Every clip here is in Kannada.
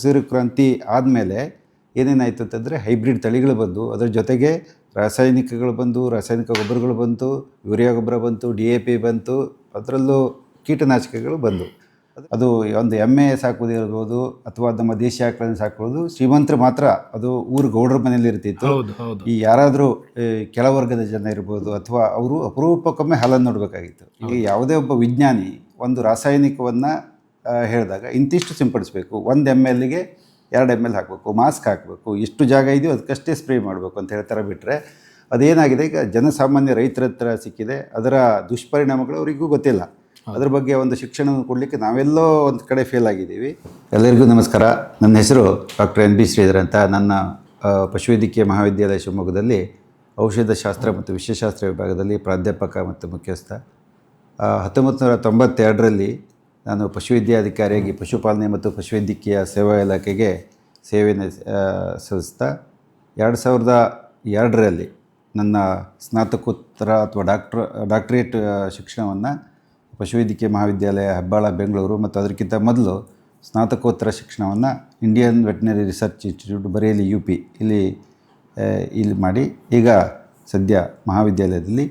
ಹಸಿರು ಕ್ರಾಂತಿ ಆದಮೇಲೆ ಏನೇನಾಯಿತು ಅಂತಂದರೆ ಹೈಬ್ರಿಡ್ ತಳಿಗಳು ಬಂದು ಅದರ ಜೊತೆಗೆ ರಾಸಾಯನಿಕಗಳು ಬಂದು ರಾಸಾಯನಿಕ ಗೊಬ್ಬರಗಳು ಬಂತು ಯೂರಿಯಾ ಗೊಬ್ಬರ ಬಂತು ಡಿ ಎ ಪಿ ಬಂತು ಅದರಲ್ಲೂ ಕೀಟನಾಶಕಗಳು ಬಂದು. ಅದು ಒಂದು ಎಮ್ಮೆ ಸಾಕುವುದಿರ್ಬೋದು ಅಥವಾ ನಮ್ಮ ದೇಶೀಯ ಆಕಳನ್ನು ಸಾಕೋದು ಶ್ರೀಮಂತರು ಮಾತ್ರ ಅದು ಊರು ಗೌಡರ ಮನೆಯಲ್ಲಿ ಇರ್ತಿತ್ತು. ಈ ಯಾರಾದರೂ ಕೆಳವರ್ಗದ ಜನ ಇರ್ಬೋದು ಅಥವಾ ಅವರು ಅಪರೂಪಕ್ಕೊಮ್ಮೆ ಹಾಲನ್ನು ನೋಡಬೇಕಾಗಿತ್ತು. ಈಗ ಯಾವುದೇ ಒಬ್ಬ ವಿಜ್ಞಾನಿ ಒಂದು ರಾಸಾಯನಿಕವನ್ನು ಹೇಳಿದಾಗ ಇಂತಿಷ್ಟು ಸಿಂಪಡಿಸಬೇಕು ಒಂದು ಎಂ ಎಲ್ಗೆ ಎರಡು ಎಂ ಎಲ್ ಹಾಕಬೇಕು ಮಾಸ್ಕ್ ಹಾಕಬೇಕು ಎಷ್ಟು ಜಾಗ ಇದೆಯೋ ಅದಕ್ಕಷ್ಟೇ ಸ್ಪ್ರೇ ಮಾಡಬೇಕು ಅಂತ ಹೇಳ್ತಾರೆ ಬಿಟ್ಟರೆ ಅದೇನಾಗಿದೆ? ಈಗ ಜನಸಾಮಾನ್ಯ ರೈತರ ಹತ್ರ ಸಿಕ್ಕಿದೆ ಅದರ ದುಷ್ಪರಿಣಾಮಗಳು ಅವರಿಗೂ ಗೊತ್ತಿಲ್ಲ. ಅದ್ರ ಬಗ್ಗೆ ಒಂದು ಶಿಕ್ಷಣವನ್ನು ಕೊಡಲಿಕ್ಕೆ ನಾವೆಲ್ಲೋ ಒಂದು ಕಡೆ ಫೇಲ್ ಆಗಿದ್ದೀವಿ. ಎಲ್ಲರಿಗೂ ನಮಸ್ಕಾರ. ನನ್ನ ಹೆಸರು ಡಾಕ್ಟರ್ ಎನ್ ಬಿ ಶ್ರೀಧರ್ ಅಂತ. ನನ್ನ ಪಶುವೈದ್ಯಕೀಯ ಮಹಾವಿದ್ಯಾಲಯ ಶಿವಮೊಗ್ಗದಲ್ಲಿ ಔಷಧ ಶಾಸ್ತ್ರ ಮತ್ತು ವಿಶ್ವಶಾಸ್ತ್ರ ವಿಭಾಗದಲ್ಲಿ ಪ್ರಾಧ್ಯಾಪಕ ಮತ್ತು ಮುಖ್ಯಸ್ಥ. ಹತ್ತೊಂಬತ್ತು ನೂರ ತೊಂಬತ್ತೆರಡರಲ್ಲಿ ನಾನು ಪಶುವೈದ್ಯಾಧಿಕಾರಿಯಾಗಿ ಪಶುಪಾಲನೆ ಮತ್ತು ಪಶುವೈದ್ಯಕೀಯ ಸೇವಾ ಇಲಾಖೆಗೆ ಸೇವೆ ಸಲ್ಲಿಸ್ತಾ ಎರಡು ಸಾವಿರದ ಎರಡರಲ್ಲಿ ನನ್ನ ಸ್ನಾತಕೋತ್ತರ ಅಥವಾ ಡಾಕ್ಟ್ರ್, ಡಾಕ್ಟ್ರೇಟ್ ಶಿಕ್ಷಣವನ್ನು ಪಶುವೈದ್ಯಕೀಯ ಮಹಾವಿದ್ಯಾಲಯ, ಹೆಬ್ಬಾಳ, ಬೆಂಗಳೂರು ಮತ್ತು ಅದಕ್ಕಿಂತ ಮೊದಲು ಸ್ನಾತಕೋತ್ತರ ಶಿಕ್ಷಣವನ್ನು Indian veterinary research institute Bareilly, U P ಇಲ್ಲಿ ಇಲ್ಲಿ ಮಾಡಿ ಈಗ ಸದ್ಯ ಮಹಾವಿದ್ಯಾಲಯದಲ್ಲಿ,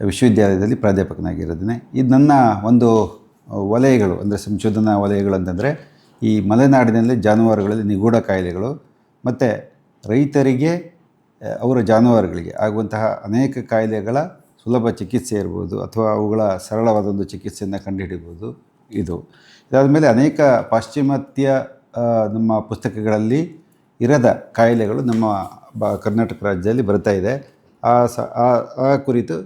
ವಿಶ್ವವಿದ್ಯಾಲಯದಲ್ಲಿ ಪ್ರಾಧ್ಯಾಪಕನಾಗಿರೋದೇನೆ. ಇದು ನನ್ನ ಒಂದು ವಲಯಗಳು, ಅಂದರೆ ಸಂಶೋಧನಾ ವಲಯಗಳು ಅಂತಂದರೆ ಈ ಮಲೆನಾಡಿನಲ್ಲಿ ಜಾನುವಾರುಗಳಲ್ಲಿ ನಿಗೂಢ ಕಾಯಿಲೆಗಳು ಮತ್ತು ರೈತರಿಗೆ, ಅವರ ಜಾನುವಾರುಗಳಿಗೆ ಆಗುವಂತಹ ಅನೇಕ ಕಾಯಿಲೆಗಳ ಸುಲಭ ಚಿಕಿತ್ಸೆ ಇರ್ಬೋದು ಅಥವಾ ಅವುಗಳ ಸರಳವಾದ ಒಂದು ಚಿಕಿತ್ಸೆಯನ್ನು ಕಂಡುಹಿಡಿಬೋದು ಇದು. ಇದಾದ ಮೇಲೆ ಅನೇಕ ಪಾಶ್ಚಿಮಾತ್ಯ ನಮ್ಮ ಪುಸ್ತಕಗಳಲ್ಲಿ ಇರದ ಕಾಯಿಲೆಗಳು ನಮ್ಮ ಬ, ಕರ್ನಾಟಕ ರಾಜ್ಯದಲ್ಲಿ ಬರ್ತಾ ಇದೆ. ಆ ಸ ಆ ಕುರಿತು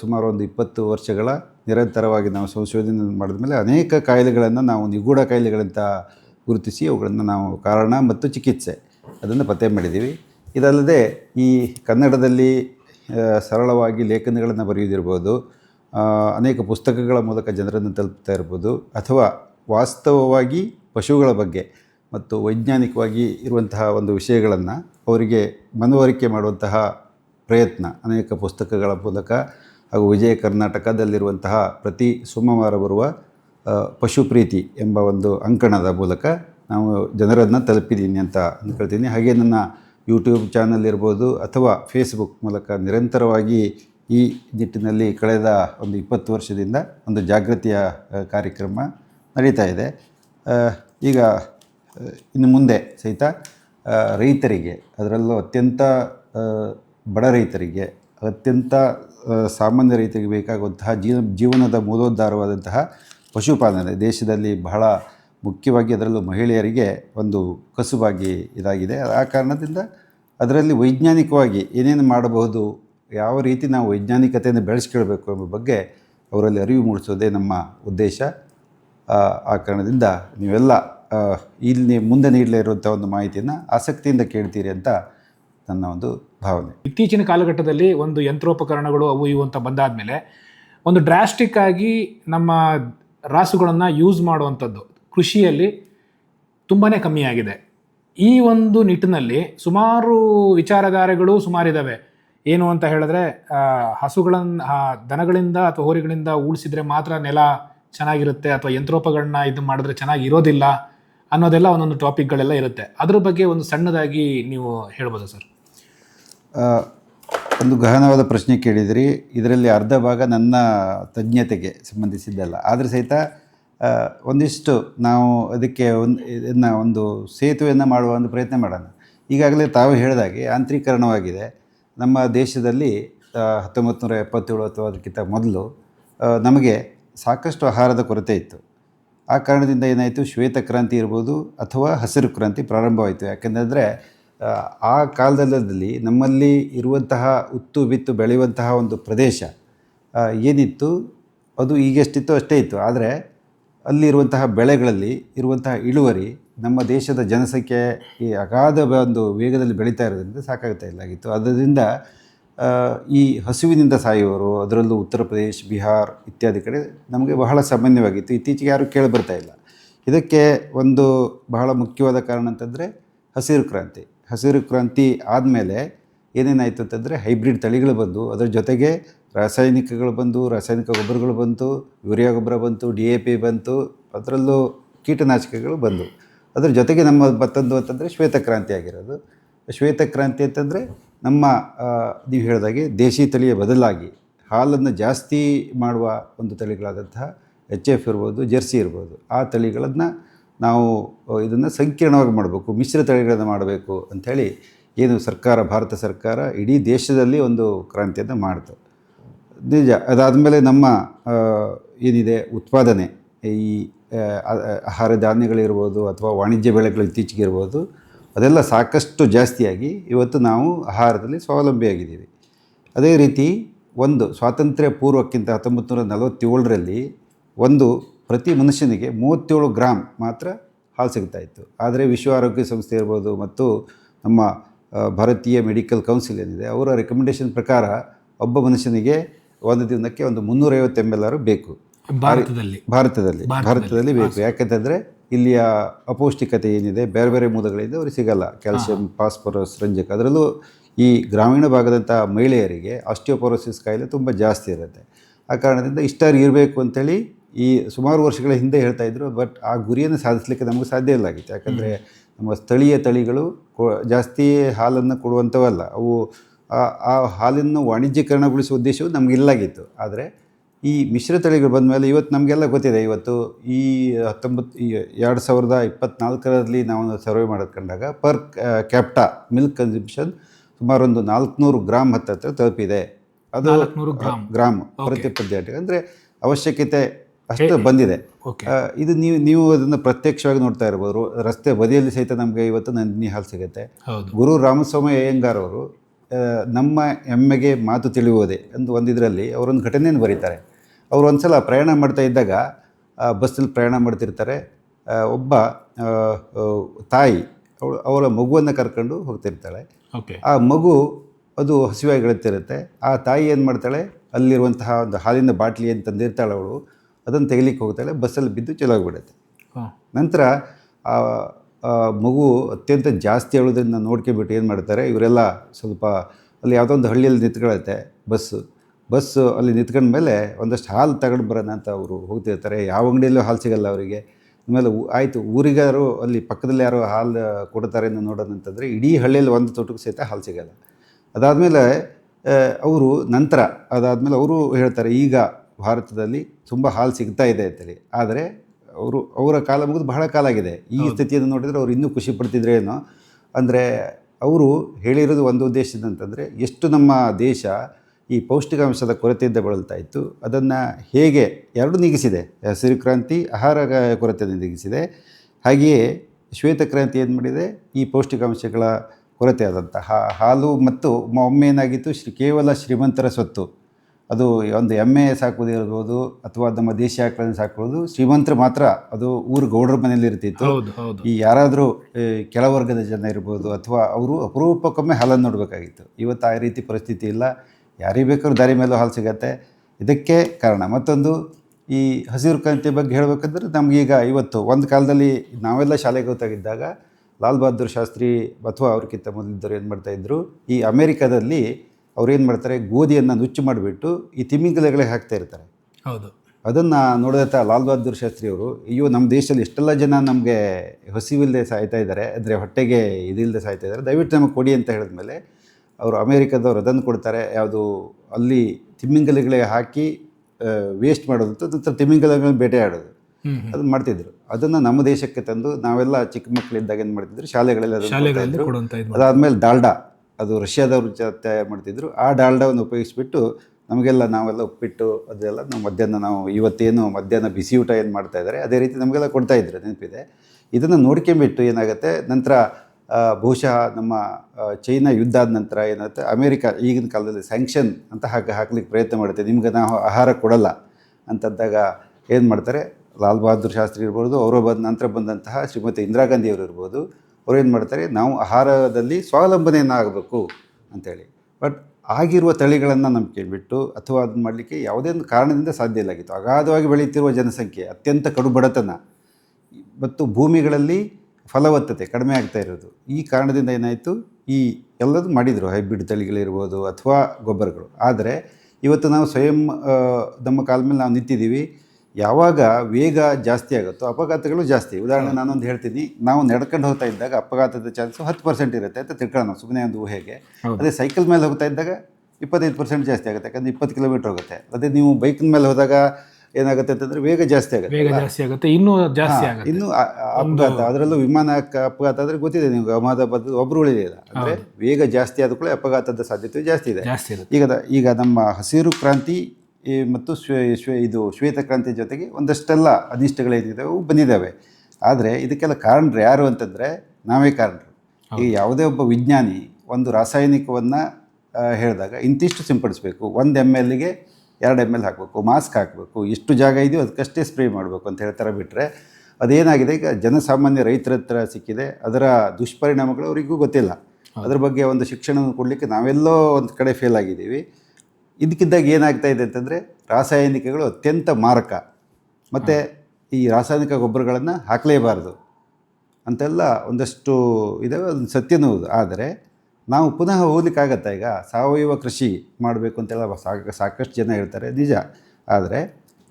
ಸುಮಾರು ಒಂದು ಇಪ್ಪತ್ತು ವರ್ಷಗಳ ನಿರಂತರವಾಗಿ ನಾವು ಸಂಶೋಧನೆ ಮಾಡಿದ ಮೇಲೆ ಅನೇಕ ಕಾಯಿಲೆಗಳನ್ನು ನಾವು ನಿಗೂಢ ಕಾಯಿಲೆಗಳಂತ ಗುರುತಿಸಿ ಅವುಗಳನ್ನು ನಾವು ಕಾರಣ ಮತ್ತು ಚಿಕಿತ್ಸೆ ಅದನ್ನು ಪತ್ತೆ ಮಾಡಿದ್ದೀವಿ. ಇದಲ್ಲದೆ ಈ ಕನ್ನಡದಲ್ಲಿ ಸರಳವಾಗಿ ಲೇಖನಗಳನ್ನು ಬರೆಯೋದಿರ್ಬೋದು ಅನೇಕ ಪುಸ್ತಕಗಳ ಮೂಲಕ ಜನರನ್ನು ತಲುಪ್ತಾ ಇರ್ಬೋದು, ಅಥವಾ ವಾಸ್ತವವಾಗಿ ಪಶುಗಳ ಬಗ್ಗೆ ಮತ್ತು ವೈಜ್ಞಾನಿಕವಾಗಿ ಇರುವಂತಹ ಒಂದು ವಿಷಯಗಳನ್ನು ಅವರಿಗೆ ಮನವರಿಕೆ ಮಾಡುವಂತಹ ಪ್ರಯತ್ನ ಅನೇಕ ಪುಸ್ತಕಗಳ ಮೂಲಕ ಹಾಗೂ ವಿಜಯ ಕರ್ನಾಟಕದಲ್ಲಿರುವಂತಹ ಪ್ರತಿ ಸೋಮವಾರ ಬರುವ ಪಶು ಪ್ರೀತಿ ಎಂಬ ಒಂದು ಅಂಕಣದ ಮೂಲಕ ನಾವು ಜನರನ್ನು ತಲುಪಿದ್ದೀನಿ ಅಂತ ಅಂದ್ಕೊಳ್ತೀನಿ. ಹಾಗೆ ನನ್ನ ಯೂಟ್ಯೂಬ್ ಚಾನಲ್ ಇರ್ಬೋದು ಅಥವಾ ಫೇಸ್ಬುಕ್ ಮೂಲಕ ನಿರಂತರವಾಗಿ ಈ ನಿಟ್ಟಿನಲ್ಲಿ ಕಳೆದ ಒಂದು ಇಪ್ಪತ್ತು ವರ್ಷದಿಂದ ಒಂದು ಜಾಗೃತಿಯ ಕಾರ್ಯಕ್ರಮ ನಡೀತಾ ಇದೆ. ಈಗ ಇನ್ನು ಮುಂದೆ ಸಹಿತ ರೈತರಿಗೆ, ಅದರಲ್ಲೂ ಅತ್ಯಂತ ಬಡ ರೈತರಿಗೆ, ಅತ್ಯಂತ ಸಾಮಾನ್ಯ ರೈತರಿಗೆ ಬೇಕಾಗುವಂತಹ ಜೀವ ಜೀವನದ ಮೂಲೋದ್ಧಾರವಾದಂತಹ ಪಶುಪಾಲನೆ. ದೇಶದಲ್ಲಿ ಬಹಳ ಮುಖ್ಯವಾಗಿ ಅದರಲ್ಲೂ ಮಹಿಳೆಯರಿಗೆ ಒಂದು ಕಸುಬಾಗಿ ಇದಾಗಿದೆ. ಆ ಕಾರಣದಿಂದ ಅದರಲ್ಲಿ ವೈಜ್ಞಾನಿಕವಾಗಿ ಏನೇನು ಮಾಡಬಹುದು ಯಾವ ರೀತಿ ನಾವು ವೈಜ್ಞಾನಿಕತೆಯನ್ನು ಬೆಳೆಸ್ಕೊಳ್ಬೇಕು ಎಂಬ ಬಗ್ಗೆ ಅವರಲ್ಲಿ ಅರಿವು ಮೂಡಿಸೋದೇ ನಮ್ಮ ಉದ್ದೇಶ. ಆ, ಕಾರಣದಿಂದ ನೀವೆಲ್ಲ ಇಲ್ಲಿ ಮುಂದೆ ನೀಡಲೇ ಇರುವಂಥ ಒಂದು ಮಾಹಿತಿಯನ್ನು ಆಸಕ್ತಿಯಿಂದ ಕೇಳ್ತೀರಿ ಅಂತ ನನ್ನ ಒಂದು ಭಾವನೆ. ಇತ್ತೀಚಿನ ಕಾಲಘಟ್ಟದಲ್ಲಿ ಒಂದು ಯಂತ್ರೋಪಕರಣಗಳು ಅವು ಇವು ಅಂತ ಬಂದಾದ್ಮೇಲೆ ಒಂದು ಡ್ರಾಸ್ಟಿಕ್ ಆಗಿ ನಮ್ಮ ರಾಸುಗಳನ್ನು ಯೂಸ್ ಮಾಡುವಂಥದ್ದು ಕೃಷಿಯಲ್ಲಿ ತುಂಬಾ ಕಮ್ಮಿಯಾಗಿದೆ ಈ ಒಂದು ನಿಟ್ಟಿನಲ್ಲಿ ಸುಮಾರು ವಿಚಾರಧಾರೆಗಳು ಸುಮಾರಿದ್ದಾವೆ ಏನು ಅಂತ ಹೇಳಿದ್ರೆ ಹಸುಗಳನ್ನು ದನಗಳಿಂದ ಅಥವಾ ಹೋರಿಗಳಿಂದ ಉಳಿಸಿದ್ರೆ ಮಾತ್ರ ನೆಲ ಚೆನ್ನಾಗಿರುತ್ತೆ ಅಥವಾ ಯಂತ್ರೋಪಗಳನ್ನ ಇದು ಮಾಡಿದ್ರೆ ಚೆನ್ನಾಗಿ ಇರೋದಿಲ್ಲ ಅನ್ನೋದೆಲ್ಲ ಒಂದೊಂದು ಟಾಪಿಕ್ಗಳೆಲ್ಲ ಇರುತ್ತೆ. ಅದ್ರ ಬಗ್ಗೆ ಒಂದು ಸಣ್ಣದಾಗಿ ನೀವು ಹೇಳ್ಬೋದಾ ಸರ್? ಒಂದು ಗಹನವಾದ ಪ್ರಶ್ನೆ ಕೇಳಿದಿರಿ. ಇದರಲ್ಲಿ ಅರ್ಧ ಭಾಗ ನನ್ನ ತಜ್ಞತೆಗೆ ಸಂಬಂಧಿಸಿದ್ದಲ್ಲ. ಆದರೆ ಸಹಿತ ಒಂದಿಷ್ಟು ನಾವು ಅದಕ್ಕೆ ಒಂದು, ಇದನ್ನು ಒಂದು ಸೇತುವೆಯನ್ನು ಮಾಡುವ ಒಂದು ಪ್ರಯತ್ನ ಮಾಡೋಣ. ಈಗಾಗಲೇ ತಾವು ಹೇಳಿದಾಗೆ ಯಾಂತ್ರೀಕರಣವಾಗಿದೆ ನಮ್ಮ ದೇಶದಲ್ಲಿ ಹತ್ತೊಂಬತ್ತು ನೂರ ಎಪ್ಪತ್ತೇಳು ಅಥವಾ ಅದಕ್ಕಿಂತ ಮೊದಲು ನಮಗೆ ಸಾಕಷ್ಟು ಆಹಾರದ ಕೊರತೆ ಇತ್ತು. ಆ ಕಾರಣದಿಂದ ಏನಾಯಿತು? ಶ್ವೇತಕ್ರಾಂತಿ ಇರ್ಬೋದು ಅಥವಾ ಹಸಿರು ಕ್ರಾಂತಿ ಪ್ರಾರಂಭವಾಯಿತು. ಯಾಕೆಂದರೆ ಆ ಕಾಲದಲ್ಲಿ ನಮ್ಮಲ್ಲಿ ಇರುವಂತಹ ಉತ್ತು ಬಿತ್ತು ಬೆಳೆಯುವಂತಹ ಒಂದು ಪ್ರದೇಶ ಏನಿತ್ತು? ಅದು ಈಗೆಷ್ಟಿತ್ತು ಅಷ್ಟೇ ಇತ್ತು. ಆದರೆ ಅಲ್ಲಿರುವಂತಹ ಬೆಳೆಗಳಲ್ಲಿ ಇರುವಂತಹ ಇಳುವರಿ ನಮ್ಮ ದೇಶದ ಜನಸಂಖ್ಯೆ ಈ ಅಗಾಧ ಒಂದು ವೇಗದಲ್ಲಿ ಬೆಳೀತಾ ಇರೋದ್ರಿಂದ ಸಾಕಾಗ್ತಾ ಇಲ್ಲಾಗಿತ್ತು. ಅದರಿಂದ ಈ ಹಸುವಿನಿಂದ ಸಾಯುವವರು, ಅದರಲ್ಲೂ ಉತ್ತರ ಪ್ರದೇಶ್, ಬಿಹಾರ್ ಇತ್ಯಾದಿ ಕಡೆ ನಮಗೆ ಬಹಳ ಸಾಮಾನ್ಯವಾಗಿತ್ತು. ಇತ್ತೀಚೆಗೆ ಯಾರೂ ಕೇಳಿ ಬರ್ತಾ ಇಲ್ಲ. ಇದಕ್ಕೆ ಒಂದು ಬಹಳ ಮುಖ್ಯವಾದ ಕಾರಣ ಅಂತಂದರೆ ಹಸಿರು ಕ್ರಾಂತಿ. ಹಸಿರು ಕ್ರಾಂತಿ ಆದಮೇಲೆ ಏನೇನಾಯಿತು ಅಂತಂದರೆ ಹೈಬ್ರಿಡ್ ತಳಿಗಳು ಬಂದು ಅದರ ಜೊತೆಗೆ ರಾಸಾಯನಿಕಗಳು ಬಂದು, ರಾಸಾಯನಿಕ ಗೊಬ್ಬರಗಳು ಬಂತು, ಯೂರಿಯಾ ಗೊಬ್ಬರ ಬಂತು, ಡಿ ಎ ಪಿ ಬಂತು, ಅದರಲ್ಲೂ ಕೀಟನಾಶಕಗಳು ಬಂದವು ಅದರ ಜೊತೆಗೆ ನಮ್ಮ ಮತ್ತೊಂದು ಅಂತಂದರೆ ಶ್ವೇತಕ್ರಾಂತಿ ಆಗಿರೋದು. ಶ್ವೇತಕ್ರಾಂತಿ ಅಂತಂದರೆ ನಮ್ಮ ನೀವು ಹೇಳಿದಾಗೆ ದೇಶಿ ತಳಿಯ ಬದಲಾಗಿ ಹಾಲನ್ನು ಜಾಸ್ತಿ ಮಾಡುವ ಒಂದು ತಳಿಗಳಾದಂತಹ ಎಚ್ ಎಫ್ ಇರ್ಬೋದು, ಜೆರ್ಸಿ ಇರ್ಬೋದು, ಆ ತಳಿಗಳನ್ನು ನಾವು ಇದನ್ನು ಸಂಕೀರ್ಣವಾಗಿ ಮಾಡಬೇಕು, ಮಿಶ್ರ ತಳಿಗಳನ್ನು ಮಾಡಬೇಕು ಅಂಥೇಳಿ ಏನು ಸರ್ಕಾರ, ಭಾರತ ಸರ್ಕಾರ ಇಡೀ ದೇಶದಲ್ಲಿ ಒಂದು ಕ್ರಾಂತಿಯನ್ನು ಮಾಡ್ತು ನಿಜ, ಅದಾದಮೇಲೆ ನಮ್ಮ ಏನಿದೆ ಉತ್ಪಾದನೆ, ಈ ಆಹಾರ ಧಾನ್ಯಗಳಿರ್ಬೋದು ಅಥವಾ ವಾಣಿಜ್ಯ ಬೆಳೆಗಳು ಇತ್ತೀಚೆಗೆ ಇರ್ಬೋದು, ಅದೆಲ್ಲ ಸಾಕಷ್ಟು ಜಾಸ್ತಿಯಾಗಿ ಇವತ್ತು ನಾವು ಆಹಾರದಲ್ಲಿ ಸ್ವಾವಲಂಬಿಯಾಗಿದ್ದೀವಿ ಅದೇ ರೀತಿ ಒಂದು ಸ್ವಾತಂತ್ರ್ಯ ಪೂರ್ವಕ್ಕಿಂತ ಹತ್ತೊಂಬತ್ತು ನೂರ ನಲವತ್ತೇಳರಲ್ಲಿ ಒಂದು ಪ್ರತಿ ಮನುಷ್ಯನಿಗೆ ಮೂವತ್ತೇಳು ಗ್ರಾಮ್ ಮಾತ್ರ ಹಾಲು ಸಿಗ್ತಾ ಇತ್ತು. ಆದರೆ ವಿಶ್ವ ಆರೋಗ್ಯ ಸಂಸ್ಥೆ ಇರ್ಬೋದು ಮತ್ತು ನಮ್ಮ ಭಾರತೀಯ ಮೆಡಿಕಲ್ ಕೌನ್ಸಿಲ್ ಏನಿದೆ ಅವರ ರೆಕಮೆಂಡೇಶನ್ ಪ್ರಕಾರ ಒಬ್ಬ ಮನುಷ್ಯನಿಗೆ ಒಂದು ದಿನಕ್ಕೆ ಒಂದು ಮುನ್ನೂರೈವತ್ತು ಎಂ ಎಲ್ ಆರು ಬೇಕು. ಭಾರತದಲ್ಲಿ. ಭಾರತದಲ್ಲಿ. ಭಾರತದಲ್ಲಿ. ಬೇಕು. ಯಾಕಂತಂದರೆ ಇಲ್ಲಿಯ ಅಪೌಷ್ಟಿಕತೆ ಏನಿದೆ ಬೇರೆ ಬೇರೆ ಮೂಲಗಳಿಂದ ಅವ್ರಿಗೆ ಸಿಗಲ್ಲ. ಕ್ಯಾಲ್ಸಿಯಂ ಫಾಸ್ಫರಸ್ ರಂಜಕ ಅದರಲ್ಲೂ ಈ ಗ್ರಾಮೀಣ ಭಾಗದಂಥ ಮಹಿಳೆಯರಿಗೆ ಆಸ್ಟಿಯೋಪೊರೋಸಿಸ್ ಕಾಯಿಲೆ ತುಂಬ ಜಾಸ್ತಿ ಇರುತ್ತೆ. ಆ ಕಾರಣದಿಂದ ಇಷ್ಟಾರು ಇರಬೇಕು ಅಂತೇಳಿ ಈ ಸುಮಾರು ವರ್ಷಗಳ ಹಿಂದೆ ಹೇಳ್ತಾ ಇದ್ರು ಬಟ್ ಆ ಗುರಿಯನ್ನು ಸಾಧಿಸಲಿಕ್ಕೆ ನಮಗೆ ಸಾಧ್ಯ ಇಲ್ಲ ಆಗಿತ್ತು. ಯಾಕಂದರೆ ನಮ್ಮ ಸ್ಥಳೀಯ ತಳಿಗಳು ಕೊ- ಜಾಸ್ತಿ ಹಾಲನ್ನು ಕೊಡುವಂಥವಲ್ಲ. ಅವು ಆ- ಆ ಹಾಲನ್ನು ವಾಣಿಜ್ಯೀಕರಣಗೊಳಿಸುವ ಉದ್ದೇಶವು ನಮ್ಗೆ ಇಲ್ಲಾಗಿತ್ತು. ಆದರೆ ಈ ಮಿಶ್ರ ತಳಿಗಳು ಬಂದ ಮೇಲೆ ಇವತ್ತು ನಮಗೆಲ್ಲ ಗೊತ್ತಿದೆ. ಇವತ್ತು ಈ ಹತ್ತೊಂಬತ್ತು ಎರಡು ಸಾವಿರದ ಇಪ್ಪತ್ನಾಲ್ಕರಲ್ಲಿ ನಾವು ಸರ್ವೆ ಮಾಡಿಕೊಂಡಾಗ ಪರ್ ಕ್ಯಾಪ್ಟಾ ಮಿಲ್ಕ್ ಕನ್ಸಂಪ್ಷನ್ ಸುಮಾರು ಒಂದು ನಾಲ್ಕುನೂರು ಗ್ರಾಮ್ ಹತ್ತಿರ ತಲುಪಿದೆ. ಅದು ಗ್ರಾಮ್ ಗ್ರಾಮ್ ಪ್ರತಿ ಪದ್ಯ ಅಂದರೆ ಅವಶ್ಯಕತೆ ಅಷ್ಟು ಬಂದಿದೆ. ಇದು ನೀವು ನೀವು ಅದನ್ನು ಪ್ರತ್ಯಕ್ಷವಾಗಿ ನೋಡ್ತಾ ಇರ್ಬೋದು. ರಸ್ತೆ ಬದಿಯಲ್ಲಿ ಸಹಿತ ನಮಗೆ ಇವತ್ತು ನಂದಿನಿ ಹಾಲು ಸಿಗುತ್ತೆ. ಗುರು ರಾಮಸ್ವಾಮಿ ಅಯ್ಯಂಗಾರ್ ಅವರು ನಮ್ಮ ಎಮ್ಮೆಗೆ ಮಾತು ತಿಳಿಯುವುದೇ ಎಂದು ಒಂದಿದರಲ್ಲಿ ಅವರೊಂದು ಘಟನೆಯನ್ನು ಬರೀತಾರೆ. ಅವರು ಒಂದ್ಸಲ ಪ್ರಯಾಣ ಮಾಡ್ತಾ ಇದ್ದಾಗ ಬಸ್ಸಲ್ಲಿ ಪ್ರಯಾಣ ಮಾಡ್ತಿರ್ತಾರೆ. ಒಬ್ಬ ತಾಯಿ ಅವಳು ಅವಳ ಮಗುವನ್ನು ಕರ್ಕೊಂಡು ಹೋಗ್ತಿರ್ತಾಳೆ. ಓಕೆ ಆ ಮಗು ಅದು ಹಸಿವಾಗಿ ಇಳುತ್ತಿರುತ್ತೆ ಆ ತಾಯಿ ಏನು ಮಾಡ್ತಾಳೆ? ಅಲ್ಲಿರುವಂತಹ ಒಂದು ಹಾಲಿನ ಬಾಟ್ಲಿ ಏನು ತಂದಿರ್ತಾಳೆ ಅವಳು. ಅದನ್ನು ತೆಗಿಲಿಕ್ಕೆ ಹೋಗ್ತಾಳೆ ಬಸ್ಸಲ್ಲಿ ಬಿದ್ದು ಚೆಲಾಗ್ಬಿಡುತ್ತೆ ನಂತರ ಆ ಮಗು ಅತ್ಯಂತ ಜಾಸ್ತಿ ಹೇಳೋದ್ರಿಂದ ನೋಡ್ಕೊಂಬಿಟ್ಟು ಏನು ಮಾಡ್ತಾರೆ ಇವರೆಲ್ಲ ಸ್ವಲ್ಪ ಅಲ್ಲಿ ಯಾವುದೋ ಒಂದು ಹಳ್ಳಿಯಲ್ಲಿ ನಿಂತ್ಕೊಳ್ಳುತ್ತೆ ಬಸ್ಸು ಬಸ್ಸು ಅಲ್ಲಿ ನಿಂತ್ಕೊಂಡ ಮೇಲೆ ಒಂದಷ್ಟು ಹಾಲು ತಗೊಂಡು ಬರೋಣ ಅಂತ ಅವರು ಹೋಗ್ತಿರ್ತಾರೆ. ಯಾವ ಅಂಗಡಿಯಲ್ಲೂ ಹಾಲು ಸಿಗಲ್ಲ ಅವರಿಗೆ. ಆಮೇಲೆ ಆಯಿತು ಊರಿಗಾರು ಅಲ್ಲಿ ಪಕ್ಕದಲ್ಲಿ ಯಾರೋ ಹಾಲು ಕೊಡ್ತಾರೆ ಅಂತ ನೋಡೋಣ ಅಂತಂದರೆ ಇಡೀ ಹಳ್ಳಿಯಲ್ಲಿ ಒಂದು ತೋಟಕ್ಕೆ ಸಹಿತ ಹಾಲು ಸಿಗಲ್ಲ. ಅದಾದಮೇಲೆ ಅವರು ನಂತರ ಅದಾದಮೇಲೆ ಅವರು ಹೇಳ್ತಾರೆ ಈಗ ಭಾರತದಲ್ಲಿ ತುಂಬ ಹಾಲು ಸಿಗ್ತಾ ಇದೆ ಅಂತೇಳಿ. ಆದರೆ ಅವರು ಅವರ ಕಾಲ ಮುಗಿದು ಬಹಳ ಕಾಲ ಆಗಿದೆ. ಈ ಸ್ಥಿತಿಯನ್ನು ನೋಡಿದರೆ ಅವರು ಇನ್ನೂ ಖುಷಿ ಪಡ್ತಿದ್ರೇನೋ ಅಂದರೆ ಅವರು ಹೇಳಿರೋದು ಒಂದು ಉದ್ದೇಶದಿಂದ ಅಂತಂದರೆ ಎಷ್ಟು ನಮ್ಮ ದೇಶ ಈ ಪೌಷ್ಟಿಕಾಂಶದ ಕೊರತೆಯಿಂದ ಬಳಲ್ತಾ ಇತ್ತು ಅದನ್ನು ಹೇಗೆ ಎರಡು ನೀಗಿಸಿದೆ. ಹಸಿರು ಕ್ರಾಂತಿ ಆಹಾರ ಕೊರತೆಯನ್ನು ನೀಗಿಸಿದೆ. ಹಾಗೆಯೇ ಶ್ವೇತಕ್ರಾಂತಿ ಏನು ಮಾಡಿದೆ? ಈ ಪೌಷ್ಟಿಕಾಂಶಗಳ ಕೊರತೆ ಆದಂತಹ ಹಾಲು ಮತ್ತು ಒಮ್ಮೆ ಏನಾಗಿತ್ತು? ಶ್ರೀ ಕೇವಲ ಶ್ರೀಮಂತರ ಸ್ವತ್ತು. ಅದು ಒಂದು ಎಮ್ಮೆ ಸಾಕುವುದಿರ್ಬೋದು ಅಥವಾ ನಮ್ಮ ದೇಶೀಯ ಆಕಳನ್ನು ಸಾಕೋದು ಶ್ರೀಮಂತರು ಮಾತ್ರ ಅದು ಊರು ಗೌಡರ ಮನೆಯಲ್ಲಿ ಇರ್ತಿತ್ತು. ಈ ಯಾರಾದರೂ ಕೆಳವರ್ಗದ ಜನ ಇರ್ಬೋದು ಅಥವಾ ಅವರು ಅಪರೂಪಕ್ಕೊಮ್ಮೆ ಹಾಲನ್ನು ನೋಡಬೇಕಾಗಿತ್ತು. ಇವತ್ತು ಆ ರೀತಿ ಪರಿಸ್ಥಿತಿ ಇಲ್ಲ. ಯಾರಿಗೆ ಬೇಕಾದ್ರೂ ದಾರಿ ಮೇಲೂ ಹಾಲು ಸಿಗತ್ತೆ. ಇದಕ್ಕೆ ಕಾರಣ. ಮತ್ತೊಂದು ಈ ಹಸಿರು ಕ್ರಾಂತಿ ಬಗ್ಗೆ ಹೇಳಬೇಕಂದ್ರೆ ನಮಗೀಗ ಇವತ್ತು ಒಂದು ಕಾಲದಲ್ಲಿ ನಾವೆಲ್ಲ ಶಾಲೆಗೆ ಗೊತ್ತಾಗಿದ್ದಾಗ ಲಾಲ್ ಬಹದ್ದೂರ್ ಶಾಸ್ತ್ರಿ ಅಥವಾ ಅವ್ರಿಗಿಂತ ಮೊದಲಿದ್ದರು ಏನು ಮಾಡ್ತಾಯಿದ್ರು ಈ ಅಮೇರಿಕಾದಲ್ಲಿ ಅವ್ರು ಏನು ಮಾಡ್ತಾರೆ? ಗೋಧಿಯನ್ನು ನುಚ್ಚು ಮಾಡಿಬಿಟ್ಟು ಈ ತಿಮಿಂಗಲಗಳಿಗೆ ಹಾಕ್ತಾ ಇರ್ತಾರೆ. ಹೌದು. ಅದನ್ನು ನೋಡಿದ ಲಾಲ್ ಬಹದ್ದೂರ್ ಶಾಸ್ತ್ರಿ ಅವರು ಅಯ್ಯೋ ನಮ್ಮ ದೇಶದಲ್ಲಿ ಎಷ್ಟೆಲ್ಲ ಜನ ನಮಗೆ ಹಸಿವಿಲ್ಲದೆ ಸಾಯ್ತಾ ಇದ್ದಾರೆ ಅಂದರೆ ಹೊಟ್ಟೆಗೆ ಇದಿಲ್ಲದೆ ಸಾಯ್ತಾ ಇದ್ದಾರೆ ದಯವಿಟ್ಟು ನಮಗೆ ಕೊಡಿ ಅಂತ ಹೇಳಿದ್ಮೇಲೆ ಅವರು ಅಮೇರಿಕದವ್ರು ಅದನ್ನು ಕೊಡ್ತಾರೆ. ಯಾವುದು ಅಲ್ಲಿ ತಿಮ್ಮಿಂಗಲಗಳಿಗೆ ಹಾಕಿ ವೇಸ್ಟ್ ಮಾಡೋದು ನಂತರ ತಿಮ್ಮಿಂಗಲಗಳನ್ನ ಬೇಟೆ ಆಡೋದು. ಅದನ್ನು ಮಾಡ್ತಿದ್ರು. ಅದನ್ನು ನಮ್ಮ ದೇಶಕ್ಕೆ ತಂದು ನಾವೆಲ್ಲ ಚಿಕ್ಕ ಮಕ್ಕಳಿದ್ದಾಗ ಏನು ಮಾಡ್ತಿದ್ರು? ಶಾಲೆಗಳಲ್ಲಿ ಅದಾದ್ಮೇಲೆ ಡಾಲ್ಡಾ. ಅದು ರಷ್ಯಾದವರು ತಯಾರು ಮಾಡ್ತಿದ್ರು. ಆ ಡಾಲ್ಡಾವನ್ನು ಉಪಯೋಗಿಸ್ಬಿಟ್ಟು ನಮಗೆಲ್ಲ ನಾವೆಲ್ಲ ಉಪ್ಪಿಟ್ಟು, ಅದೆಲ್ಲ ನಾವು ಮಧ್ಯಾಹ್ನ ನಾವು ಇವತ್ತೇನು ಮಧ್ಯಾಹ್ನ ಬಿಸಿ ಊಟ ಏನು ಮಾಡ್ತಾ ಇದ್ದಾರೆ, ಅದೇ ರೀತಿ ನಮಗೆಲ್ಲ ಕೊಡ್ತಾ ಇದ್ರು ನೆನಪಿದೆ. ಇದನ್ನು ನೋಡ್ಕೊಂಬಿಟ್ಟು ಏನಾಗುತ್ತೆ, ನಂತರ ಬಹುಶಃ ನಮ್ಮ ಚೈನಾ ಯುದ್ಧ ಆದ ನಂತರ ಏನಾಗುತ್ತೆ, ಅಮೇರಿಕ ಈಗಿನ ಕಾಲದಲ್ಲಿ ಸ್ಯಾಂಕ್ಷನ್ ಅಂತ ಹಾಕಿ, ಹಾಕ್ಲಿಕ್ಕೆ ಪ್ರಯತ್ನ ಮಾಡುತ್ತೆ. ನಿಮ್ಗೆ ನಾವು ಆಹಾರ ಕೊಡಲ್ಲ ಅಂತಂದಾಗ ಏನು ಮಾಡ್ತಾರೆ, ಲಾಲ್ ಬಹದ್ದೂರ್ ಶಾಸ್ತ್ರಿ ಇರ್ಬೋದು ಅವರು ಬಂದ ನಂತರ ಬಂದಂತಹ ಶ್ರೀಮತಿ ಇಂದಿರಾ ಗಾಂಧಿಯವರು ಇರ್ಬೋದು ಅವ್ರು ಏನು ಮಾಡ್ತಾರೆ, ನಾವು ಆಹಾರದಲ್ಲಿ ಸ್ವಾವಲಂಬನೆಯನ್ನು ಆಗಬೇಕು ಅಂಥೇಳಿ ಬಟ್ ಆಗಿರುವ ತಳಿಗಳನ್ನು ನಂಬಿಕೆಬಿಟ್ಟು ಅಥವಾ ಅದನ್ನ ಮಾಡಲಿಕ್ಕೆ ಯಾವುದೇ ಒಂದು ಕಾರಣದಿಂದ ಸಾಧ್ಯ ಇಲ್ಲಾಗಿತ್ತು ಅಗಾಧವಾಗಿ ಬೆಳೆಯುತ್ತಿರುವ ಜನಸಂಖ್ಯೆ, ಅತ್ಯಂತ ಕಡು ಬಡತನ ಮತ್ತು ಭೂಮಿಗಳಲ್ಲಿ ಫಲವತ್ತತೆ ಕಡಿಮೆ ಆಗ್ತಾ ಇರೋದು, ಈ ಕಾರಣದಿಂದ ಏನಾಯಿತು? ಈ ಎಲ್ಲದೂ ಮಾಡಿದರು, ಹೈಬ್ರಿಡ್ ತಳಿಗಳಿರ್ಬೋದು ಅಥವಾ ಗೊಬ್ಬರಗಳು. ಆದರೆ ಇವತ್ತು ನಾವು ಸ್ವಯಂ ನಮ್ಮ ಕಾಲ ಮೇಲೆ ನಾವು ನಿಂತಿದ್ದೀವಿ ಯಾವಾಗ ವೇಗ ಜಾಸ್ತಿ ಆಗುತ್ತೋ ಅಪಘಾತಗಳು ಜಾಸ್ತಿ. ಉದಾಹರಣೆ ನಾನೊಂದು ಹೇಳ್ತೀನಿ. ನಾವು ನಡ್ಕೊಂಡು ಹೋಗ್ತಾ ಇದ್ದಾಗ ಅಪಘಾತದ ಚಾನ್ಸ್ ಹತ್ತು ಪರ್ಸೆಂಟ್ ಇರುತ್ತೆ ಅಂತ ತಿಳ್ಕೊಳ್ಳೋಣ ಸುಮ್ಮನೆ ಒಂದು ಊಹೆಗೆ. ಅದೇ ಸೈಕಲ್ ಮೇಲೆ ಹೋಗ್ತಾ ಇದ್ದಾಗ ಇಪ್ಪತ್ತೈದು ಪರ್ಸೆಂಟ್ ಜಾಸ್ತಿ ಆಗುತ್ತೆ ಯಾಕಂದ್ರೆ ಇಪ್ಪತ್ತು ಕಿಲೋಮೀಟರ್ ಹೋಗುತ್ತೆ. ಅದೇ ನೀವು ಬೈಕಿನ ಮೇಲೆ ಹೋದಾಗ ಏನಾಗುತ್ತೆ ಅಂತಂದರೆ ವೇಗ ಜಾಸ್ತಿ ಆಗುತ್ತೆ ವೇಗ ಜಾಸ್ತಿ ಆಗುತ್ತೆ ಇನ್ನೂ ಜಾಸ್ತಿ ಆಗುತ್ತೆ. ಇನ್ನು ಅಪಘಾತ ಅದರಲ್ಲೂ ವಿಮಾನ ಅಪಘಾತ ಆದರೆ ಗೊತ್ತಿದೆ ನಿಮ್ಗೆ ಅಹಮದಾಬಾದ್ ಒಬ್ರು ಉಳಿದಿಲ್ಲ ಅಂದರೆ ವೇಗ ಜಾಸ್ತಿ ಆದ ಕೂಡ ಅಪಘಾತದ ಸಾಧ್ಯತೆ ಜಾಸ್ತಿ ಇದೆ. ಈಗ ಈಗ ನಮ್ಮ ಹಸಿರು ಕ್ರಾಂತಿ ಈ ಮತ್ತು ಶ್ವೇ ಶ್ವೇ ಇದು ಶ್ವೇತ ಕ್ರಾಂತಿ ಜೊತೆಗೆ ಒಂದಷ್ಟೆಲ್ಲ ಅನಿಷ್ಟಗಳೇನಿದ್ದಾವೆ ಅವು ಬಂದಿದ್ದಾವೆ. ಆದರೆ ಇದಕ್ಕೆಲ್ಲ ಕಾರಣರು ಯಾರು ಅಂತಂದರೆ ನಾವೇ ಕಾರಣರು. ಈ ಯಾವುದೇ ಒಬ್ಬ ವಿಜ್ಞಾನಿ ಒಂದು ರಾಸಾಯನಿಕವನ್ನು ಹೇಳಿದಾಗ ಇಂತಿಷ್ಟು ಸಿಂಪಡಿಸಬೇಕು ಒಂದು ಎಂ ಎಲ್ಗೆ ಎರಡು ಎಂ ಎಲ್ ಹಾಕಬೇಕು ಮಾಸ್ಕ್ ಹಾಕಬೇಕು ಎಷ್ಟು ಜಾಗ ಇದೆಯೋ ಅದಕ್ಕಷ್ಟೇ ಸ್ಪ್ರೇ ಮಾಡಬೇಕು ಅಂತ ಹೇಳ್ತಾರೆ ಬಿಟ್ಟರೆ ಅದೇನಾಗಿದೆ ಈಗ ಜನಸಾಮಾನ್ಯ ರೈತರ ಹತ್ರ ಸಿಕ್ಕಿದೆ ಅದರ ದುಷ್ಪರಿಣಾಮಗಳು ಅವರಿಗೂ ಗೊತ್ತಿಲ್ಲ. ಅದ್ರ ಬಗ್ಗೆ ಒಂದು ಶಿಕ್ಷಣವನ್ನು ಕೊಡಲಿಕ್ಕೆ ನಾವೆಲ್ಲೋ ಒಂದು ಕಡೆ ಫೇಲ್ ಆಗಿದ್ದೀವಿ. ಇದಕ್ಕಿದ್ದಾಗ ಏನಾಗ್ತಾ ಇದೆ ಅಂತಂದರೆ ರಾಸಾಯನಿಕಗಳು ಅತ್ಯಂತ ಮಾರಕ. ಮತ್ತು ಈ ರಾಸಾಯನಿಕ ಗೊಬ್ಬರಗಳನ್ನು ಹಾಕಲೇಬಾರ್ದು. ಅಂತೆಲ್ಲ ಒಂದಷ್ಟು ಇದಾವೆ ಅದೊಂದು ಸತ್ಯನೂ ಆದರೆ ನಾವು ಪುನಃ ಹೋಗ್ಲಿಕ್ಕಾಗತ್ತಾ ಈಗ? ಸಾವಯವ ಕೃಷಿ ಮಾಡಬೇಕು ಅಂತೆಲ್ಲ ಸಾಕ, ಸಾಕಷ್ಟು ಜನ ಹೇಳ್ತಾರೆ, ನಿಜ. ಆದರೆ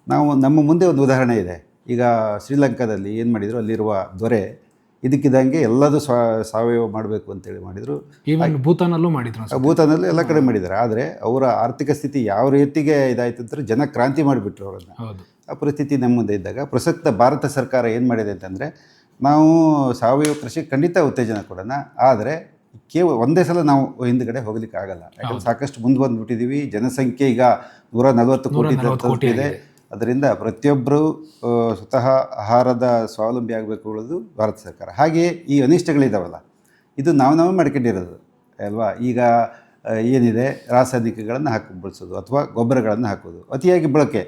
ನಾವು ನಮ್ಮ ಮುಂದೆ ಒಂದು ಉದಾಹರಣೆ ಇದೆ. ಈಗ ಶ್ರೀಲಂಕಾದಲ್ಲಿ ಏನು ಮಾಡಿದರು? ಅಲ್ಲಿರುವ ದೊರೆ ಇದಕ್ಕಿದ್ದಂಗೆ ಎಲ್ಲದೂ ಸ್ವ ಸಾವಯವ ಮಾಡಬೇಕು ಅಂತೇಳಿ ಮಾಡಿದರು. ಈವನ್ ಭೂತಾನಲ್ಲೂ ಮಾಡಿದ್ರು ಭೂತಾನಲ್ಲೂ ಎಲ್ಲ ಕಡೆ ಮಾಡಿದ್ದಾರೆ. ಆದರೆ ಅವರ ಆರ್ಥಿಕ ಸ್ಥಿತಿ ಯಾವ ರೀತಿಗೆ ಇದಾಯಿತು ಅಂದರೆ ಜನ ಕ್ರಾಂತಿ ಮಾಡಿಬಿಟ್ರು ಅವರನ್ನು. ಹೌದು. ಆ ಪರಿಸ್ಥಿತಿ ನಮ್ಮ ಮುಂದೆ ಇದ್ದಾಗ ಪ್ರಸಕ್ತ ಭಾರತ ಸರ್ಕಾರ ಏನು ಮಾಡಿದೆ ಅಂತಂದರೆ ನಾವು ಸಾವಯವ ಕೃಷಿ ಖಂಡಿತ ಉತ್ತೇಜನ ಕೊಡೋಣ. ಆದರೆ ಕೇವಲ ಒಂದೇ ಸಲ ನಾವು ಹಿಂದ್ಗಡೆ ಹೋಗ್ಲಿಕ್ಕೆ ಆಗಲ್ಲ. ಯಾಕಂದ್ರೆ ಸಾಕಷ್ಟು ಮುಂದೆ ಬಂದುಬಿಟ್ಟಿದ್ದೀವಿ ಜನಸಂಖ್ಯೆ ಈಗ ನೂರ ನಲವತ್ತು ಕೋಟಿ ತಲುಪಿದೆ. ಅದರಿಂದ ಪ್ರತಿಯೊಬ್ಬರು ಸ್ವತಃ ಆಹಾರದ ಸ್ವಾವಲಂಬಿ ಆಗಬೇಕು ಹೇಳೋದು ಭಾರತ ಸರ್ಕಾರ. ಹಾಗೆಯೇ ಈ ಅನಿಷ್ಟಗಳಿದ್ದಾವಲ್ಲ ಇದು ನಾವು ನಾವೇ ಮಾಡ್ಕೊಂಡಿರೋದು ಅಲ್ವಾ? ಈಗ ಏನಿದೆ ರಾಸಾಯನಿಕಗಳನ್ನು ಹಾಕಿ ಬಳಸೋದು ಅಥವಾ ಗೊಬ್ಬರಗಳನ್ನು ಹಾಕೋದು. ಅತಿಯಾಗಿ ಬಳಕೆ.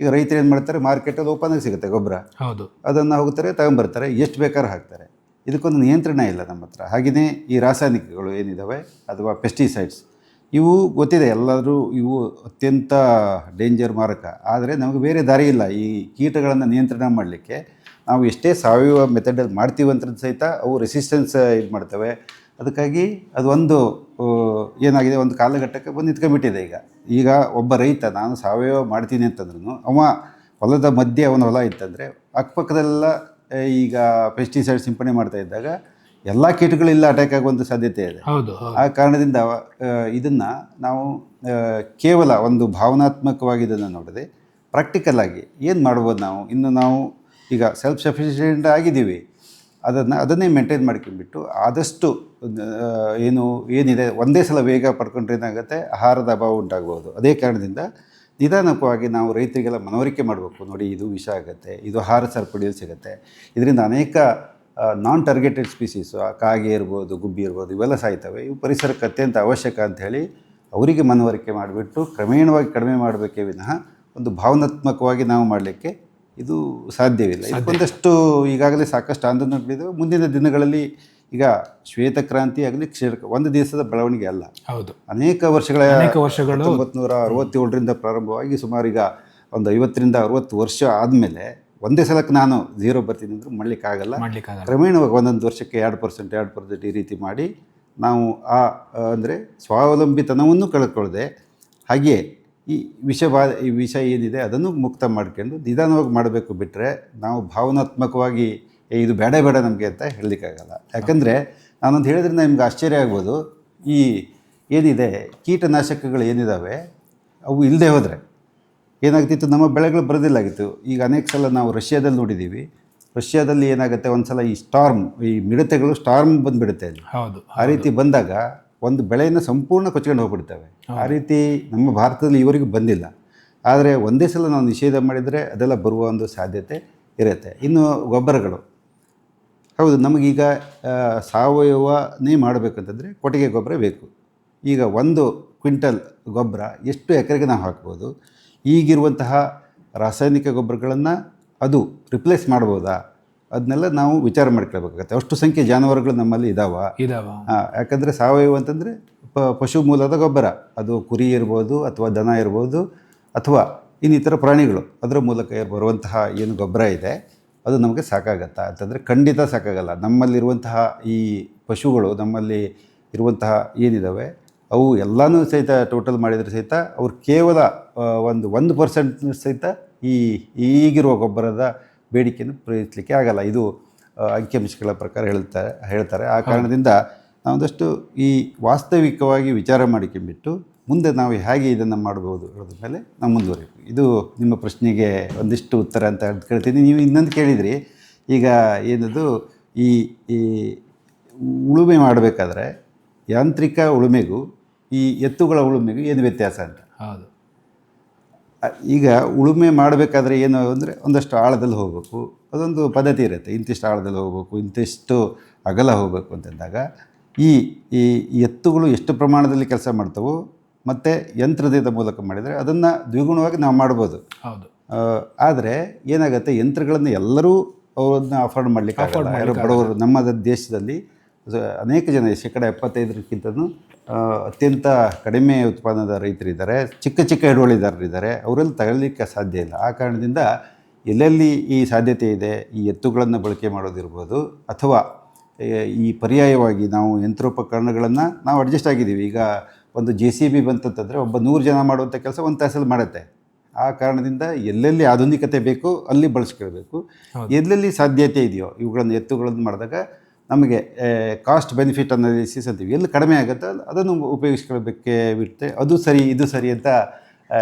ಈಗ ರೈತರು ಏನು ಮಾಡ್ತಾರೆ ಮಾರ್ಕೆಟಲ್ಲಿ ಓಪನಾಗಿ ಸಿಗುತ್ತೆ ಗೊಬ್ಬರ. ಹೌದು. ಅದನ್ನು ಹೋಗ್ತಾರೆ ತಗೊಂಬರ್ತಾರೆ ಎಷ್ಟು ಬೇಕಾದ್ರೂ ಹಾಕ್ತಾರೆ. ಇದಕ್ಕೊಂದು ನಿಯಂತ್ರಣ ಇಲ್ಲ ನಮ್ಮ ಹತ್ರ. ಹಾಗೆಯೇ ಈ ರಾಸಾಯನಿಕಗಳು ಏನಿದ್ದಾವೆ ಅಥವಾ ಪೆಸ್ಟಿಸೈಡ್ಸ್ ಇವು ಗೊತ್ತಿದೆ ಎಲ್ಲರೂ ಇವು ಅತ್ಯಂತ ಡೇಂಜರ್ ಮಾರಕ. ಆದರೆ ನಮಗೆ ಬೇರೆ ದಾರಿ ಇಲ್ಲ. ಈ ಕೀಟಗಳನ್ನು ನಿಯಂತ್ರಣ ಮಾಡಲಿಕ್ಕೆ ನಾವು ಎಷ್ಟೇ ಸಾವಯವ ಮೆಥಡಲ್ಲಿ ಮಾಡ್ತೀವಿ ಅಂತ ಸಹಿತ ಅವು ರೆಸಿಸ್ಟೆನ್ಸ್ ಇದು ಮಾಡ್ತವೆ. ಅದಕ್ಕಾಗಿ ಅದು ಒಂದು ಏನಾಗಿದೆ, ಒಂದು ಕಾಲಘಟ್ಟಕ್ಕೆ ಬಂದು ನಿಂತ್ಕೊಂಡ್ಬಿಟ್ಟಿದೆ ಈಗ. ಈಗ ಒಬ್ಬ ರೈತ, ನಾನು ಸಾವಯವ ಮಾಡ್ತೀನಿ ಅಂತಂದ್ರೂ ಅವ ಹೊಲದ ಮಧ್ಯೆ ಅವನ ಹೊಲ ಇತ್ತಂದರೆ ಅಕ್ಕಪಕ್ಕದೆಲ್ಲ ಈಗ ಪೆಸ್ಟಿಸೈಡ್ ಸಿಂಪಡಣೆ ಮಾಡ್ತಾ ಇದ್ದಾಗ ಎಲ್ಲ ಕೀಟಗಳಿಲ್ಲ ಅಟ್ಯಾಕ್ ಆಗುವಂಥ ಸಾಧ್ಯತೆ ಇದೆ. ಹೌದು ಆ ಕಾರಣದಿಂದ ಇದನ್ನು ನಾವು ಕೇವಲ ಒಂದು ಭಾವನಾತ್ಮಕವಾಗಿ ಇದನ್ನು ನೋಡದೆ ಪ್ರಾಕ್ಟಿಕಲ್ ಆಗಿ ಏನು ಮಾಡ್ಬೋದು ನಾವು? ಇನ್ನು ನಾವು ಈಗ ಸೆಲ್ಫ್ ಸಫಿಷಿಯೆಂಟ್ ಆಗಿದ್ದೀವಿ. ಅದನ್ನು ಅದನ್ನೇ ಮೇಂಟೈನ್ ಮಾಡ್ಕೊಂಡ್ಬಿಟ್ಟು ಆದಷ್ಟು ಏನು ಏನಿದೆ ಒಂದೇ ಸಲ ವೇಗ ಪಡ್ಕೊಂಡ್ರೆ ಏನಾಗುತ್ತೆ? ಆಹಾರದ ಅಭಾವ ಉಂಟಾಗ್ಬೋದು. ಅದೇ ಕಾರಣದಿಂದ ನಿಧಾನಕವಾಗಿ ನಾವು ರೈತರಿಗೆಲ್ಲ ಮನವರಿಕೆ ಮಾಡಬೇಕು. ನೋಡಿ ಇದು ವಿಷ ಆಗುತ್ತೆ ಇದು ಆಹಾರ ಸರಪಳಿಯಲ್ಲಿ ಸಿಗುತ್ತೆ. ಇದರಿಂದ ಅನೇಕ ನಾನ್ ಟಾರ್ಗೆಟೆಡ್ ಸ್ಪೀಸೀಸು ಕಾಗೆ ಇರ್ಬೋದು ಗುಬ್ಬಿ ಇರ್ಬೋದು ಇವೆಲ್ಲ ಸಾಯ್ತವೆ. ಇವು ಪರಿಸರಕ್ಕೆ ಅತ್ಯಂತ ಅವಶ್ಯಕ ಅಂಥೇಳಿ ಅವರಿಗೆ ಮನವರಿಕೆ ಮಾಡಿಬಿಟ್ಟು ಕ್ರಮೇಣವಾಗಿ ಕಡಿಮೆ ಮಾಡಬೇಕೇ ವಿನಃ ಒಂದು ಭಾವನಾತ್ಮಕವಾಗಿ ನಾವು ಮಾಡಲಿಕ್ಕೆ ಇದು ಸಾಧ್ಯವಿಲ್ಲ. ಇದಕ್ಕೊಂದಷ್ಟು ಈಗಾಗಲೇ ಸಾಕಷ್ಟು ಆಂದೋಲನಗಳಿದ್ದಾವೆ ಮುಂದಿನ ದಿನಗಳಲ್ಲಿ ಈಗ ಶ್ವೇತ ಕ್ರಾಂತಿ ಆಗಲಿ ಕ್ಷೀರ ಒಂದು ದಿವಸದ ಬೆಳವಣಿಗೆ ಅಲ್ಲ. ಹೌದು. ಅನೇಕ ವರ್ಷಗಳ ಅನೇಕ ವರ್ಷಗಳು ಒಂಬತ್ತು ನೂರ ಅರವತ್ತೇಳರಿಂದ ಪ್ರಾರಂಭವಾಗಿ ಸುಮಾರು ಈಗ ಒಂದು ಐವತ್ತರಿಂದ ಅರವತ್ತು ವರ್ಷ ಆದಮೇಲೆ ಒಂದೇ ಸಲಕ್ಕೆ ನಾನು ಝೀರೋ ಬರ್ತೀನಿ ಅಂದ್ರೆ ಮಾಡಲಿಕ್ಕಾಗಲ್ಲ. ಮಾಡ್ಲಿಕ್ಕಾಗಲ್ಲ. ಕ್ರಮೇಣವಾಗಿ ಒಂದೊಂದು ವರ್ಷಕ್ಕೆ ಎರಡು ಪರ್ಸೆಂಟ್ ಎರಡು ಪರ್ಸೆಂಟ್ ಈ ರೀತಿ ಮಾಡಿ ನಾವು ಆ ಅಂದರೆ ಸ್ವಾವಲಂಬಿತನವನ್ನು ಕಳ್ಕೊಳ್ಳದೆ ಹಾಗೆಯೇ ಈ ವಿಷ ಬಾ ಈ ವಿಷ ಏನಿದೆ ಅದನ್ನು ಮುಕ್ತ ಮಾಡ್ಕೊಂಡು ನಿಧಾನವಾಗಿ ಮಾಡಬೇಕು ಬಿಟ್ಟರೆ ನಾವು ಭಾವನಾತ್ಮಕವಾಗಿ ಇದು ಬೇಡ ಬೇಡ ನಮಗೆ ಅಂತ ಹೇಳಲಿಕ್ಕಾಗಲ್ಲ. ಯಾಕಂದರೆ ನಾನೊಂದು ಹೇಳಿದ್ರೆ ನಿಮ್ಗೆ ಆಶ್ಚರ್ಯ ಆಗ್ಬೋದು. ಈ ಏನಿದೆ ಕೀಟನಾಶಕಗಳು ಏನಿದ್ದಾವೆ ಅವು ಇಲ್ಲದೆ ಹೋದರೆ ಏನಾಗ್ತಿತ್ತು? ನಮ್ಮ ಬೆಳೆಗಳು ಬರೋದಿಲ್ಲಾಗಿತ್ತು. ಈಗ ಅನೇಕ ಸಲ ನಾವು ರಷ್ಯಾದಲ್ಲಿ ನೋಡಿದ್ದೀವಿ. ರಷ್ಯಾದಲ್ಲಿ ಏನಾಗುತ್ತೆ? ಒಂದು ಸಲ ಈ ಸ್ಟಾರ್ಮ್ ಈ ಮಿಡತೆಗಳು ಸ್ಟಾರ್ಮ್ ಬಂದುಬಿಡುತ್ತೆ ಅಲ್ಲಿ. ಹೌದು ಆ ರೀತಿ ಬಂದಾಗ ಒಂದು ಬೆಳೆಯನ್ನು ಸಂಪೂರ್ಣ ಕೊಚ್ಕೊಂಡು ಹೋಗ್ಬಿಡ್ತವೆ. ಆ ರೀತಿ ನಮ್ಮ ಭಾರತದಲ್ಲಿ ಇವರಿಗೂ ಬಂದಿಲ್ಲ. ಆದರೆ ಒಂದೇ ಸಲ ನಾವು ನಿಷೇಧ ಮಾಡಿದರೆ ಅದೆಲ್ಲ ಬರುವ ಒಂದು ಸಾಧ್ಯತೆ ಇರುತ್ತೆ. ಇನ್ನು ಗೊಬ್ಬರಗಳು. ಹೌದು ನಮಗೀಗ ಸಾವಯವನೇ ಮಾಡಬೇಕಂತಂದರೆ ಕೊಟ್ಟಿಗೆ ಗೊಬ್ಬರ ಬೇಕು. ಈಗ ಒಂದು ಕ್ವಿಂಟಲ್ ಗೊಬ್ಬರ ಎಷ್ಟು ಎಕರೆಗೆ ನಾವು ಹಾಕ್ಬೋದು? ಈಗಿರುವಂತಹ ರಾಸಾಯನಿಕ ಗೊಬ್ಬರಗಳನ್ನು ಅದು ರಿಪ್ಲೇಸ್ ಮಾಡ್ಬೋದಾ? ಅದನ್ನೆಲ್ಲ ನಾವು ವಿಚಾರ ಮಾಡ್ಕೊಳ್ಬೇಕಾಗತ್ತೆ. ಅಷ್ಟು ಸಂಖ್ಯೆ ಜಾನುವಾರುಗಳು ನಮ್ಮಲ್ಲಿ ಇದಾವ. ಇದಾವ. ಯಾಕಂದರೆ ಸಾವಯವ ಅಂತಂದರೆ ಪ ಪಶು ಮೂಲದ ಗೊಬ್ಬರ. ಅದು ಕುರಿ ಇರ್ಬೋದು ಅಥವಾ ದನ ಇರ್ಬೋದು ಅಥವಾ ಇನ್ನಿತರ ಪ್ರಾಣಿಗಳು. ಅದರ ಮೂಲಕ ಬರುವಂತಹ ಏನು ಗೊಬ್ಬರ ಇದೆ ಅದು ನಮಗೆ ಸಾಕಾಗತ್ತಾ? ಅಂತಂದರೆ ಖಂಡಿತ ಸಾಕಾಗಲ್ಲ. ನಮ್ಮಲ್ಲಿರುವಂತಹ ಈ ಪಶುಗಳು ನಮ್ಮಲ್ಲಿ ಇರುವಂತಹ ಏನಿದ್ದಾವೆ ಅವು ಎಲ್ಲನೂ ಸಹಿತ ಟೋಟಲ್ ಮಾಡಿದರೆ ಸಹಿತ ಅವ್ರು ಕೇವಲ ಒಂದು ಒಂದು ಪರ್ಸೆಂಟ್ ಸಹಿತ ಈ ಈಗಿರುವ ಗೊಬ್ಬರದ ಬೇಡಿಕೆಯನ್ನು ಪೂರೈಸಲಿಕ್ಕೆ ಆಗಲ್ಲ. ಇದು ಅಂಕಿಅಂಶಗಳ ಪ್ರಕಾರ ಹೇಳ್ತಾರೆ ಹೇಳ್ತಾರೆ. ಆ ಕಾರಣದಿಂದ ನಾವೊಂದಷ್ಟು ಈ ವಾಸ್ತವಿಕವಾಗಿ ವಿಚಾರ ಮಾಡಿಕೊಂಡ್ಬಿಟ್ಟು ಮುಂದೆ ನಾವು ಹೇಗೆ ಇದನ್ನು ಮಾಡ್ಬೋದು ಹೇಳಿದ ಮೇಲೆ ನಾವು ಮುಂದುವರಿಬೇಕು. ಇದು ನಿಮ್ಮ ಪ್ರಶ್ನೆಗೆ ಒಂದಿಷ್ಟು ಉತ್ತರ ಅಂತ ಕೇಳ್ತೀನಿ ನೀವು ಇನ್ನೊಂದು ಕೇಳಿದ್ರಿ. ಈಗ ಏನದು ಈ ಈ ಉಳುಮೆ ಮಾಡಬೇಕಾದ್ರೆ ಯಾಂತ್ರಿಕ ಉಳುಮೆಗೂ ಈ ಎತ್ತುಗಳ ಉಳುಮೆಗೂ ಏನು ವ್ಯತ್ಯಾಸ ಅಂತ? ಹೌದು. ಈಗ ಉಳುಮೆ ಮಾಡಬೇಕಾದ್ರೆ ಏನು ಅಂದರೆ ಒಂದಷ್ಟು ಆಳದಲ್ಲಿ ಹೋಗಬೇಕು. ಅದೊಂದು ಪದ್ಧತಿ ಇರುತ್ತೆ. ಇಂತಿಷ್ಟು ಆಳದಲ್ಲಿ ಹೋಗಬೇಕು ಇಂತಿಷ್ಟು ಅಗಲ ಹೋಗಬೇಕು ಅಂತಂದಾಗ ಈ ಈ ಎತ್ತುಗಳು ಎಷ್ಟು ಪ್ರಮಾಣದಲ್ಲಿ ಕೆಲಸ ಮಾಡ್ತವು ಮತ್ತು ಯಂತ್ರದ ಮೂಲಕ ಮಾಡಿದರೆ ಅದನ್ನು ದ್ವಿಗುಣವಾಗಿ ನಾವು ಮಾಡ್ಬೋದು. ಹೌದು. ಆದರೆ ಏನಾಗುತ್ತೆ? ಯಂತ್ರಗಳನ್ನು ಎಲ್ಲರೂ ಅವರನ್ನ ಅಫೋರ್ಡ್ ಮಾಡಲಿಕ್ಕೆ ಬಡವರು ನಮ್ಮ ದೇಶದಲ್ಲಿ ಅನೇಕ ಜನ ಶೇಕಡ ಎಪ್ಪತ್ತೈದಕ್ಕಿಂತನೂ ಆ, ಅತ್ಯಂತ ಕಡಿಮೆ ಉತ್ಪಾದನದ ರೈತರಿದ್ದಾರೆ. ಚಿಕ್ಕ ಚಿಕ್ಕ ಹಿಡುವಳಿದಾರರಿದ್ದಾರೆ. ಅವರಲ್ಲಿ ತಗೊಳ್ಳಿಕ್ಕೆ ಸಾಧ್ಯ ಇಲ್ಲ. ಆ ಕಾರಣದಿಂದ ಎಲ್ಲೆಲ್ಲಿ ಈ ಸಾಧ್ಯತೆ ಇದೆ ಈ ಎತ್ತುಗಳನ್ನು ಬಳಕೆ ಮಾಡೋದಿರ್ಬೋದು ಅಥವಾ ಈ ಪರ್ಯಾಯವಾಗಿ ನಾವು ಯಂತ್ರೋಪಕರಣಗಳನ್ನು ನಾವು ಅಡ್ಜಸ್ಟ್ ಆಗಿದ್ದೀವಿ. ಈಗ ಒಂದು ಜೆ ಸಿ ಬಿ ಬಂತಂತಂದರೆ ಒಬ್ಬ ನೂರು ಜನ ಮಾಡುವಂಥ ಕೆಲಸ ಒಂದು ತಾಸಲ್ಲಿ ಮಾಡುತ್ತೆ. ಆ ಕಾರಣದಿಂದ ಎಲ್ಲೆಲ್ಲಿ ಆಧುನಿಕತೆ ಬೇಕು ಅಲ್ಲಿ ಬಳಸ್ಕೊಳ್ಬೇಕು. ಎಲ್ಲೆಲ್ಲಿ ಸಾಧ್ಯತೆ ಇದೆಯೋ ಇವುಗಳನ್ನು ಎತ್ತುಗಳನ್ನು ಮಾಡಿದಾಗ ನಮಗೆ ಕಾಸ್ಟ್ ಬೆನಿಫಿಟ್ ಅನಾಲಿಸಿಸ್ ಅಂತೀವಿ ಎಲ್ಲಿ ಕಡಿಮೆ ಆಗುತ್ತೆ ಅದನ್ನು ಉಪಯೋಗಿಸ್ಕೊಳ್ಬೇಕೆ ಬಿಡುತ್ತೆ ಅದು ಸರಿ ಇದು ಸರಿ ಅಂತ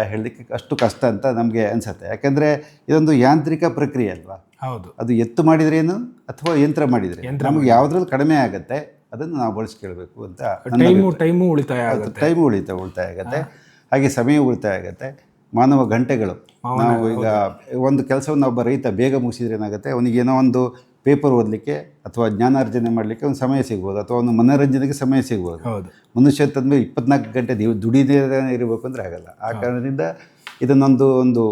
ಹೇಳಲಿಕ್ಕೆ ಅಷ್ಟು ಕಷ್ಟ ಅಂತ ನಮಗೆ ಅನಿಸುತ್ತೆ. ಯಾಕೆಂದರೆ ಇದೊಂದು ಯಾಂತ್ರಿಕ ಪ್ರಕ್ರಿಯೆ ಅಲ್ವಾ? ಹೌದು. ಅದು ಎತ್ತು ಮಾಡಿದ್ರೇನು ಅಥವಾ ಯಂತ್ರ ಮಾಡಿದರೆ? ನಮಗೆ ಯಾವುದ್ರಲ್ಲಿ ಕಡಿಮೆ ಆಗುತ್ತೆ ಅದನ್ನು ನಾವು ಬಳಸ್ಕೊಳ್ಬೇಕು ಅಂತ ಟೈಮು ಟೈಮು ಉಳಿತಾಯ ಆಗುತ್ತೆ. ಟೈಮ್ ಉಳಿತಾಯ ಉಳಿತಾಯ ಆಗುತ್ತೆ. ಹಾಗೆ ಸಮಯ ಉಳಿತಾಯ ಆಗುತ್ತೆ. ಮಾನವ ಗಂಟೆಗಳು. ನಾವು ಈಗ ಒಂದು ಕೆಲಸವನ್ನು ಒಬ್ಬ ರೈತ ಬೇಗ ಮುಗಿಸಿದ್ರೆ ಏನಾಗುತ್ತೆ? ಅವನಿಗೆ ಏನೋ ಒಂದು ಪೇಪರ್ ಓದಲಿಕ್ಕೆ ಅಥವಾ ಜ್ಞಾನಾರ್ಜನೆ ಮಾಡಲಿಕ್ಕೆ ಒಂದು ಸಮಯ ಸಿಗ್ಬೋದು ಅಥವಾ ಒಂದು ಮನೋರಂಜನೆಗೆ ಸಮಯ ಸಿಗ್ಬೋದು. ಹೌದು. ಮನುಷ್ಯ ತಂದಮೇಲೆ ಇಪ್ಪತ್ನಾಲ್ಕು ಗಂಟೆ ದಿವ್ ದುಡಿದೇ ಇರಬೇಕು ಅಂದರೆ ಆಗಲ್ಲ. ಆ ಕಾರಣದಿಂದ ಇದನ್ನೊಂದು ಒಂದು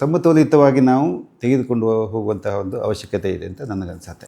ಸಮತೋಲಿತವಾಗಿ ನಾವು ತೆಗೆದುಕೊಂಡು ಹೋಗುವಂತಹ ಒಂದು ಅವಶ್ಯಕತೆ ಇದೆ ಅಂತ ನನಗನ್ಸುತ್ತೆ.